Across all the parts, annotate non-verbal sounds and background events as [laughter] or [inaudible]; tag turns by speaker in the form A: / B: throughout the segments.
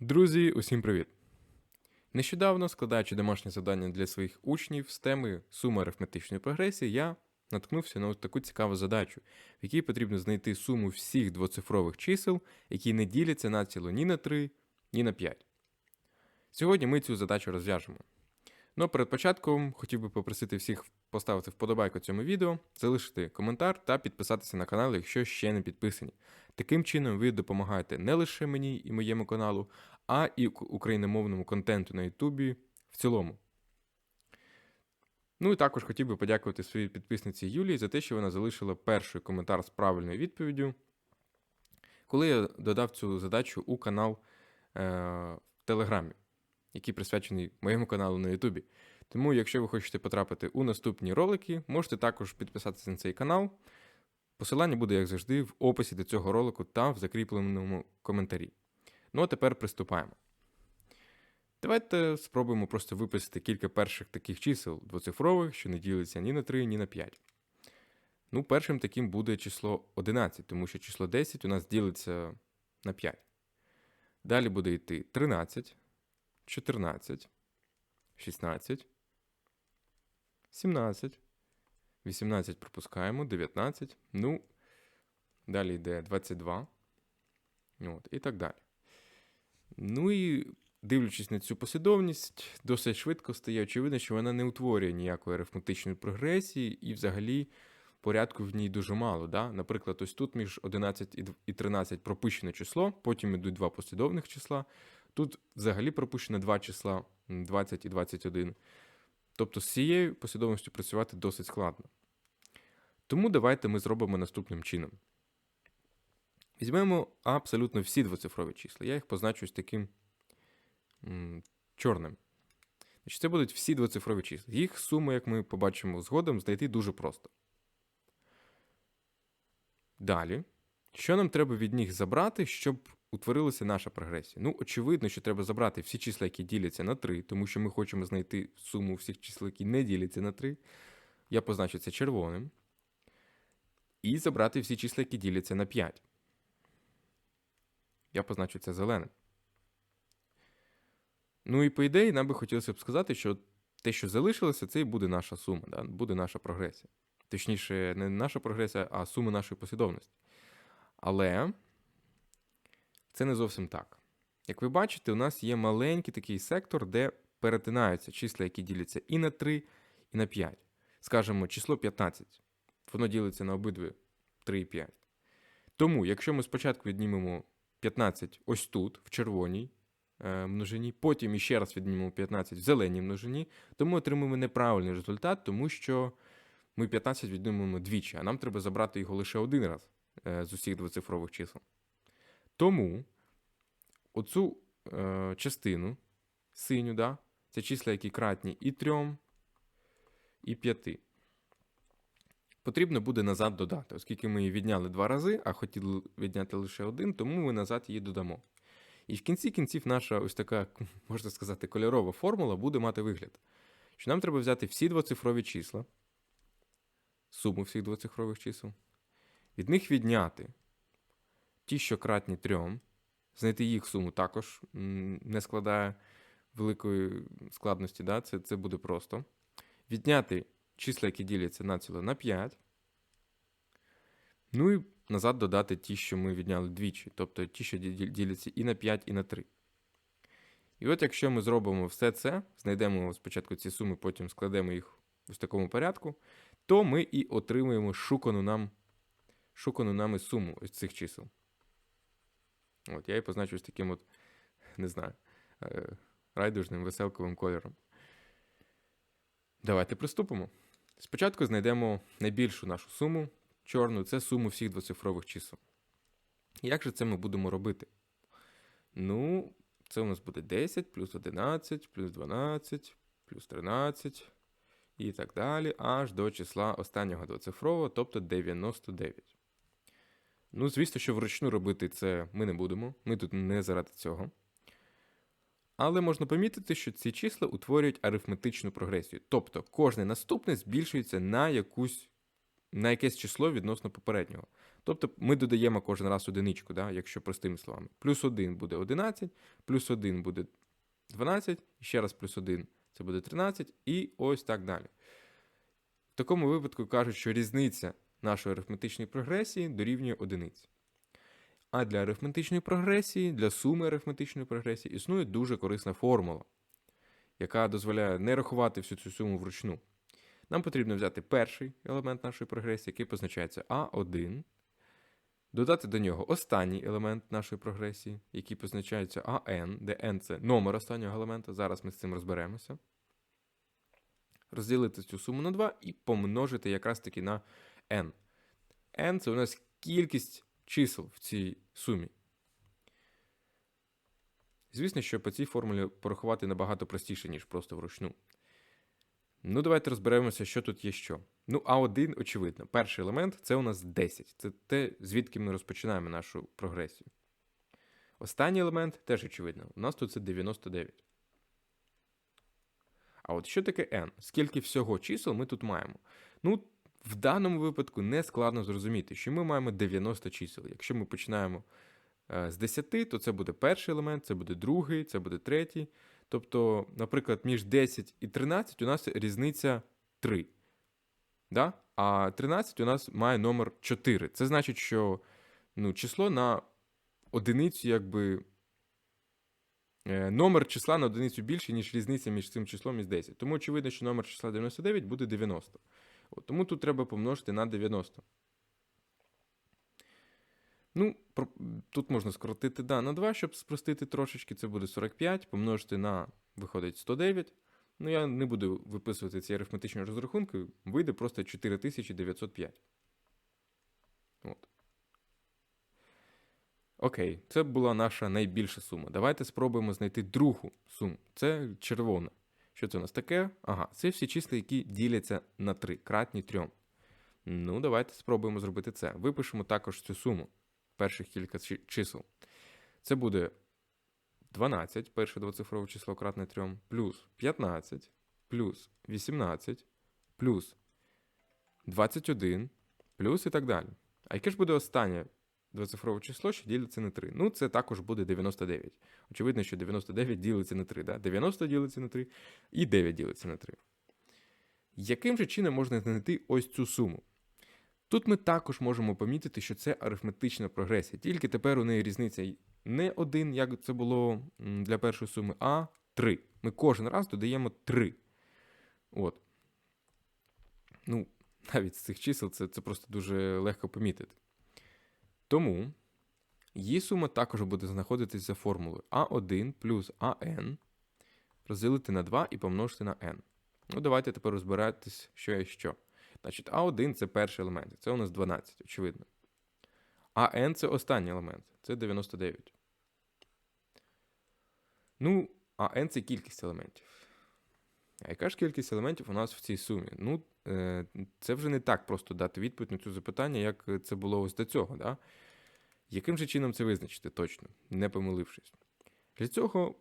A: Друзі, усім привіт! Нещодавно, складаючи домашнє завдання для своїх учнів з теми суми арифметичної прогресії, я наткнувся на ось таку цікаву задачу, в якій потрібно знайти суму всіх двоцифрових чисел, які не діляться націло ні на 3, ні на 5. Сьогодні ми цю задачу розв'яжемо. Ну перед початком хотів би попросити всіх поставити вподобайку цьому відео, залишити коментар та підписатися на канал, якщо ще не підписані. Таким чином, ви допомагаєте не лише мені і моєму каналу, а і україномовному контенту на Ютубі в цілому. Ну і також хотів би подякувати своїй підписниці Юлії за те, що вона залишила перший коментар з правильною відповіддю, коли я додав цю задачу у канал е, в Телеграмі, який присвячений моєму каналу на Ютубі. Тому, якщо ви хочете потрапити у наступні ролики, можете також підписатися на цей канал. Посилання буде, як завжди, в описі до цього ролику та в закріпленому коментарі. Ну а тепер приступаємо. Давайте спробуємо просто виписати кілька перших таких чисел двоцифрових, що не діляться ні на 3, ні на 5. Ну, першим таким буде число 11, тому що число 10 у нас ділиться на 5. Далі буде йти 13, 14, 16, 17, 18 пропускаємо, 19. Ну, далі йде 22. От, і так далі. Ну і дивлячись на цю послідовність, досить швидко стає очевидно, що вона не утворює ніякої арифметичної прогресії, і взагалі порядку в ній дуже мало. Да? Наприклад, ось тут між 11 і 13 пропущено число, потім йдуть два послідовних числа. Тут взагалі пропущено два числа 20 і 21. Тобто з цією послідовністю працювати досить складно. Тому давайте ми зробимо наступним чином. Візьмемо абсолютно всі двоцифрові числа. Я їх позначу ось таким м, чорним. Значить, це будуть всі двоцифрові числа. Їх суму, як ми побачимо згодом, знайти дуже просто. Далі, що нам треба від них забрати, щоб утворилася наша прогресія? Ну, очевидно, що треба забрати всі числа, які діляться на 3, тому що ми хочемо знайти суму всіх чисел, які не діляться на 3. Я позначу це червоним. І забрати всі числа, які діляться на 5. Я позначу це зеленим. Ну і по ідеї, нам би хотілося б сказати, що те, що залишилося, це і буде наша сума, да? буде наша прогресія. Точніше, не наша прогресія, а сума нашої послідовності. Але це не зовсім так. Як ви бачите, у нас є маленький такий сектор, де перетинаються числа, які діляться і на 3, і на 5. Скажемо, число 15. Воно ділиться на обидві 3 і 5. Тому, якщо ми спочатку віднімемо 15 ось тут, в червоній е, множині, потім іще раз віднімемо 15 в зеленій множині, то ми отримаємо неправильний результат, тому що ми 15 віднімемо двічі, а нам треба забрати його лише один раз е, з усіх двоцифрових чисел. Тому оцю е, частину синю, да, це числа, які кратні і 3, і 5. Потрібно буде назад додати, оскільки ми її відняли два рази, а хотіли відняти лише один, тому ми назад її додамо. І в кінці кінців наша ось така, [laughs] можна сказати, кольорова формула буде мати вигляд, що нам треба взяти всі двоцифрові числа, суму всіх двоцифрових чисел, від них відняти ті, що кратні трьом, знайти їх суму також не складає великої складності, да? це, це буде просто. Відняти числа, які діляться націло на 5. Ну і назад додати ті, що ми відняли двічі, тобто ті, що ді- ді- діляться і на 5, і на 3. І от якщо ми зробимо все це, знайдемо спочатку ці суми, потім складемо їх в такому порядку, то ми і отримуємо шукану нам, шукану нами суму ось цих чисел. От, я її позначу ось таким от, не знаю, е, райдужним веселковим кольором. Давайте приступимо. Спочатку знайдемо найбільшу нашу суму чорну, це суму всіх двоцифрових чисел. Як же це ми будемо робити? Ну, це у нас буде 10 плюс 11, плюс 12, плюс 13 і так далі, аж до числа останнього двоцифрового, тобто 99. Ну, звісно, що вручну робити це ми не будемо. Ми тут не заради цього. Але можна помітити, що ці числа утворюють арифметичну прогресію. Тобто кожне наступне збільшується на якусь на якесь число відносно попереднього. Тобто ми додаємо кожен раз одиничку, да, якщо простими словами. Плюс 1 буде 11, плюс 1 буде 12, і ще раз плюс 1 це буде 13, і ось так далі. В такому випадку кажуть, що різниця нашої арифметичної прогресії дорівнює одиниці. А для арифметичної прогресії, для суми арифметичної прогресії існує дуже корисна формула, яка дозволяє не рахувати всю цю суму вручну. Нам потрібно взяти перший елемент нашої прогресії, який позначається А1, додати до нього останній елемент нашої прогресії, який позначається АН, де n це номер останнього елемента. Зараз ми з цим розберемося. Розділити цю суму на 2 і помножити якраз таки на n. n це у нас кількість чисел в цій сумі. Звісно, що по цій формулі порахувати набагато простіше, ніж просто вручну. Ну, давайте розберемося, що тут є що. Ну, А1, очевидно. Перший елемент це у нас 10. Це те, звідки ми розпочинаємо нашу прогресію. Останній елемент теж очевидно. У нас тут це 99. А от що таке n? Скільки всього чисел ми тут маємо? Ну, в даному випадку не складно зрозуміти, що ми маємо 90 чисел. Якщо ми починаємо е, з 10, то це буде перший елемент, це буде другий, це буде третій. Тобто, наприклад, між 10 і 13 у нас різниця 3. Да? А 13 у нас має номер 4. Це значить, що ну, число на одиницю, якби. е, Номер числа на одиницю більше, ніж різниця між цим числом і 10. Тому очевидно, що номер числа 99 буде 90. От, тому тут треба помножити на 90. Ну, тут можна скоротити да, на 2, щоб спростити трошечки. Це буде 45, помножити на, виходить, 109. Ну, я не буду виписувати ці арифметичні розрахунки, вийде просто 4905. От. Окей, це була наша найбільша сума. Давайте спробуємо знайти другу суму. Це червона. Що це у нас таке? Ага, це всі числа, які діляться на 3, кратні 3. Ну, давайте спробуємо зробити це. Випишемо також цю суму перших кілька чисел. Це буде 12, перше двоцифрове число кратне 3, плюс 15, плюс 18, плюс 21, плюс і так далі. А яке ж буде останнє двоцифрове число, що ділиться на 3? Ну, це також буде 99. Очевидно, що 99 ділиться на 3, да? 90 ділиться на 3 і 9 ділиться на 3. Яким же чином можна знайти ось цю суму? Тут ми також можемо помітити, що це арифметична прогресія, тільки тепер у неї різниця не один, як це було для першої суми, а 3. Ми кожен раз додаємо 3. От. Ну, [laughs] навіть з цих чисел це, це просто дуже легко помітити. Тому її сума також буде знаходитись за формулою А1 плюс АН розділити на 2 і помножити на n. Ну, давайте тепер розбиратись, що є що. Значить, А1 це перший елемент, це у нас 12, очевидно. А n це останній елемент, це 99. Ну, а n це кількість елементів. А яка ж кількість елементів у нас в цій сумі? Ну, це вже не так просто дати відповідь на цю запитання, як це було ось до цього. Да? Яким же чином це визначити точно, не помилившись? Для цього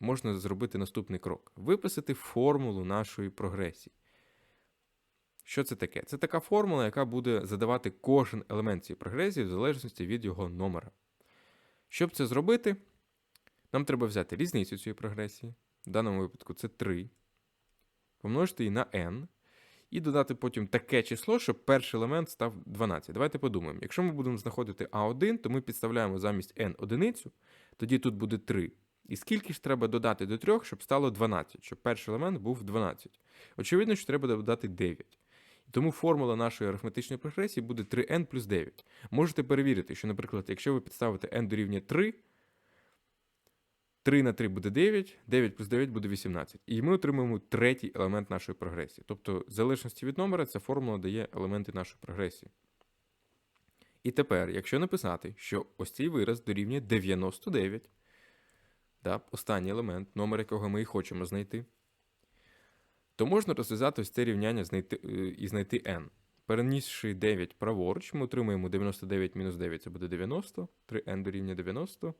A: можна зробити наступний крок: виписати формулу нашої прогресії. Що це таке? Це така формула, яка буде задавати кожен елемент цієї прогресії в залежності від його номера. Щоб це зробити, нам треба взяти різницю цієї прогресії. В даному випадку це 3, помножити її на n, і додати потім таке число, щоб перший елемент став 12. Давайте подумаємо. Якщо ми будемо знаходити А1, то ми підставляємо замість n одиницю, тоді тут буде 3. І скільки ж треба додати до 3, щоб стало 12, щоб перший елемент був 12? Очевидно, що треба додати 9. Тому формула нашої арифметичної прогресії буде 3n плюс 9. Можете перевірити, що, наприклад, якщо ви підставите n дорівнює 3, 3 на 3 буде 9, 9 плюс 9 буде 18. І ми отримуємо третій елемент нашої прогресії. Тобто, в залежності від номера, ця формула дає елементи нашої прогресії. І тепер, якщо написати, що ось цей вираз дорівнює 99, да, останній елемент, номер якого ми і хочемо знайти, то можна розв'язати ось це рівняння знайти, е, і знайти n. Перенісши 9 праворуч, ми отримуємо 99 мінус 9, це буде 90, 3n дорівнює 90,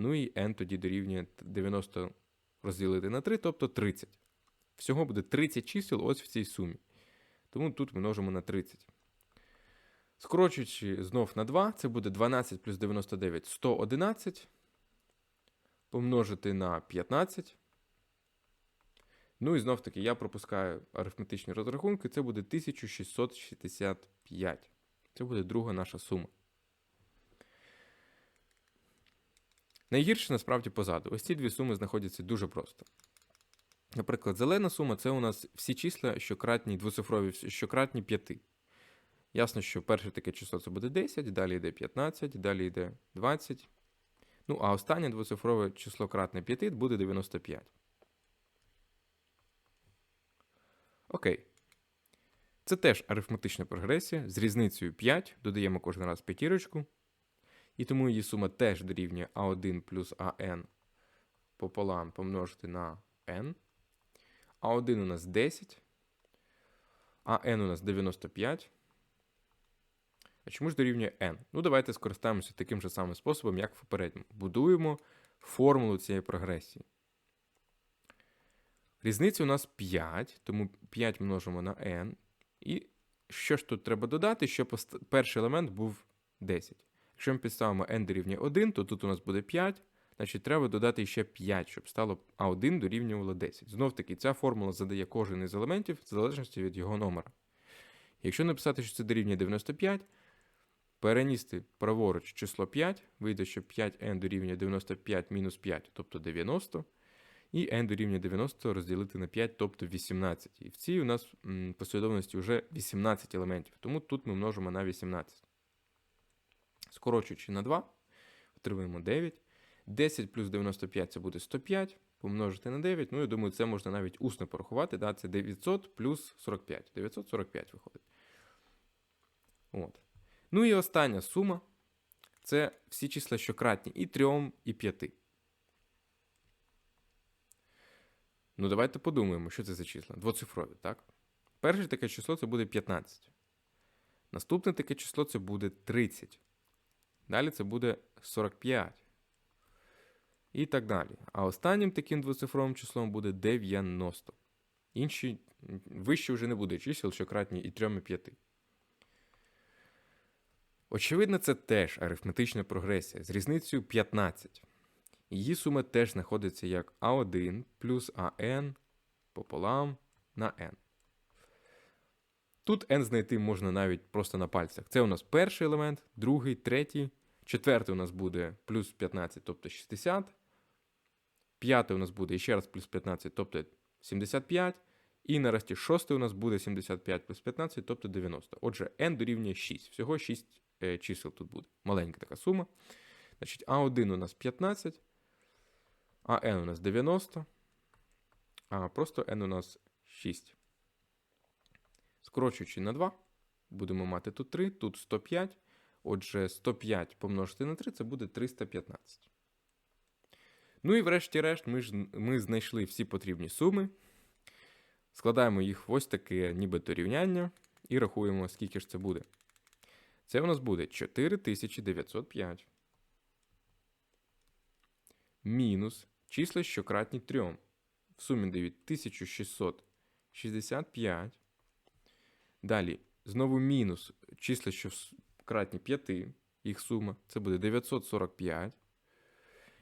A: ну і n тоді дорівнює 90 розділити на 3, тобто 30. Всього буде 30 чисел ось в цій сумі. Тому тут множимо на 30. Скорочуючи знов на 2, це буде 12 плюс 99 111. Помножити на 15. Ну і знов таки я пропускаю арифметичні розрахунки, це буде 1665. Це буде друга наша сума. Найгірше насправді позаду. Ось ці дві суми знаходяться дуже просто. Наприклад, зелена сума це у нас всі числа, що кратні двоцифрові, що кратні 5. Ясно, що перше таке число це буде 10, далі йде 15, далі йде 20. Ну, а останнє двоцифрове число кратне 5 буде 95. Окей. Це теж арифметична прогресія з різницею 5, додаємо кожен раз п'ятірочку. І тому її сума теж дорівнює А1 плюс АН пополам помножити на n. А1 у нас 10, а n у нас 95. А чому ж дорівнює n? Ну, давайте скористаємося таким же самим способом, як в попередньому. Будуємо формулу цієї прогресії. Різниця у нас 5, тому 5 множимо на n. І що ж тут треба додати, щоб перший елемент був 10. Якщо ми підставимо n дорівнює 1, то тут у нас буде 5. Значить, треба додати ще 5, щоб стало А1 дорівнювало 10. Знов таки, ця формула задає кожен із елементів в залежності від його номера. Якщо написати, що це дорівнює 95, переністи праворуч число 5, вийде, що 5n дорівнює 95 мінус 5, тобто 90. І n дорівнює 90 розділити на 5, тобто 18. І в цій у нас послідовності вже 18 елементів. Тому тут ми множимо на 18. Скорочуючи на 2, отримуємо 9. 10 плюс 95 це буде 105. Помножити на 9. Ну, я думаю, це можна навіть усно порахувати. Да? Це 900 плюс 45. 945 виходить. От. Ну і остання сума це всі числа, що кратні і 3, і 5. Ну, давайте подумаємо, що це за числа. Двоцифрові, так? Перше таке число це буде 15. Наступне таке число це буде 30. Далі це буде 45. І так далі. А останнім таким двоцифровим числом буде 90. Інші вище вже не буде чисел, що кратні і 3, і 5. Очевидно, це теж арифметична прогресія з різницею 15. Її сума теж знаходиться як А1 плюс АН пополам на n. Тут n знайти можна навіть просто на пальцях. Це у нас перший елемент, другий, третій, четвертий у нас буде плюс 15, тобто 60. П'ятий у нас буде ще раз плюс 15, тобто 75. І нарешті шостий у нас буде 75 плюс 15, тобто 90. Отже, n дорівнює 6. Всього 6 е, чисел тут буде. Маленька така сума. Значить, А1 у нас 15, а n у нас 90, а просто n у нас 6. Скорочуючи на 2, будемо мати тут 3, тут 105. Отже, 105 помножити на 3 це буде 315. Ну і врешті-решт, ми ж ми знайшли всі потрібні суми. Складаємо їх в ось таке нібито рівняння і рахуємо, скільки ж це буде. Це у нас буде 4905. Мінус числа, що кратні 3. В сумі дають 1665. Далі, знову мінус числа, що кратні 5, їх сума. Це буде 945.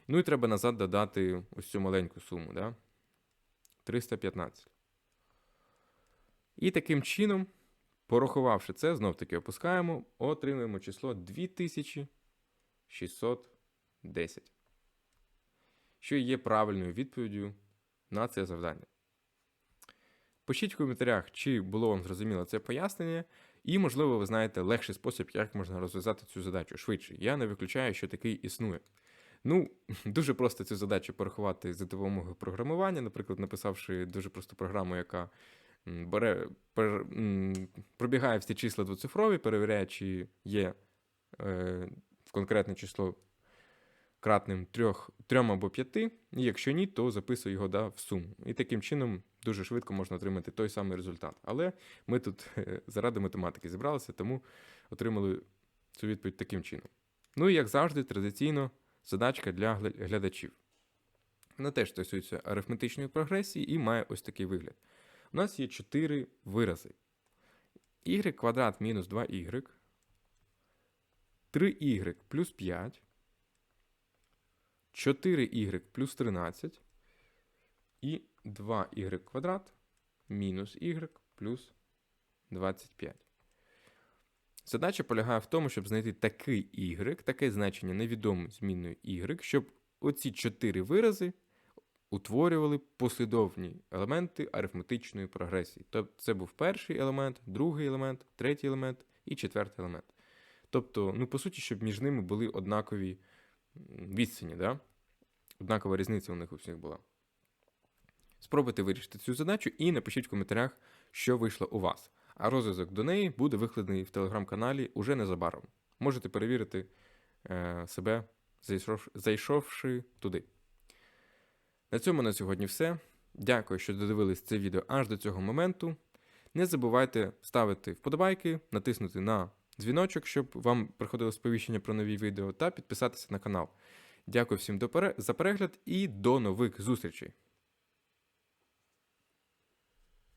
A: Ну і треба назад додати ось цю маленьку суму, да? 315. І таким чином, порахувавши це, знов таки опускаємо, отримуємо число 2610. Що є правильною відповіддю на це завдання. Пишіть в коментарях, чи було вам зрозуміло це пояснення, і, можливо, ви знаєте легший спосіб, як можна розв'язати цю задачу швидше. Я не виключаю, що такий існує. Ну, [laughs] дуже просто цю задачу порахувати за допомогою програмування, наприклад, написавши дуже просту програму, яка бере, пер, пробігає всі числа двоцифрові, перевіряє, чи є е, конкретне число кратним трьох, трьом або п'яти, і якщо ні, то записує його да, в суму. І таким чином дуже швидко можна отримати той самий результат. Але ми тут е, заради математики зібралися, тому отримали цю відповідь таким чином. Ну і як завжди, традиційно задачка для глядачів. Вона теж стосується арифметичної прогресії і має ось такий вигляд. У нас є 4 вирази. y квадрат мінус 2y 3y плюс 5, 4y плюс 13 і 2y квадрат мінус y плюс 25. Задача полягає в тому, щоб знайти такий y, таке значення невідомої змінної y, щоб оці чотири вирази утворювали послідовні елементи арифметичної прогресії. Тобто це був перший елемент, другий елемент, третій елемент і четвертий елемент. Тобто, ну, по суті, щоб між ними були однакові відстані, да? однакова різниця у них у всіх була. Спробуйте вирішити цю задачу і напишіть в коментарях, що вийшло у вас. А розв'язок до неї буде викладений в телеграм-каналі уже незабаром. Можете перевірити е, себе, зайшовши туди. На цьому на сьогодні все. Дякую, що додивились це відео аж до цього моменту. Не забувайте ставити вподобайки, натиснути на дзвіночок, щоб вам приходило сповіщення про нові відео, та підписатися на канал. Дякую всім за перегляд і до нових зустрічей!